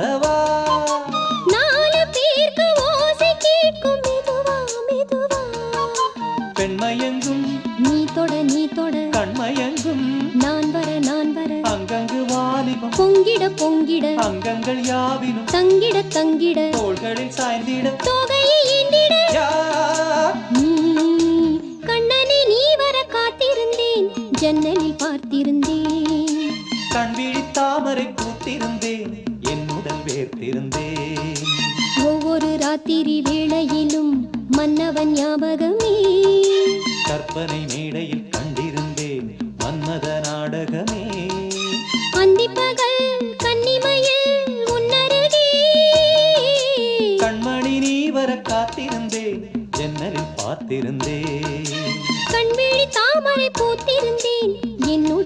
வரவா நாலு பேருக்கு ஓசை கேட்கும் மெதுவா மெதுவா. பெண்மயங்கும் நீ தொட நீ தொட. கண்மயங்கும். நான் வர நான் வர. அங்கங்கு வாலிபம். பொங்கிட பொங்கிட. அங்கங்கள் யாவினும். தங்கிட தங்கிட. தோள்களில் சாய்ந்திட. தொகையை எண்ணிட கண்ணனை நீ வர காத்திருந்தேன். ஜன்னலில் பார்த்திருந்தேன். கண் விழி தாமரை பூத்திருந்தேன். ராத்திரி வேளையிலும் மன்னவன் ஞாபகமே. கற்பனை மேடையில் கண்டிருந்தேன் மன்மத நாடகமே. அந்திப்பகல் கன்னிமையில் உன்னருகே கண்மணி நீ வர காத்திருந்தேன் ஜன்னலில் பார்த்திருந்தேன் கண்விழி தாமரை பூத்திருந்தேன் என்னுடைய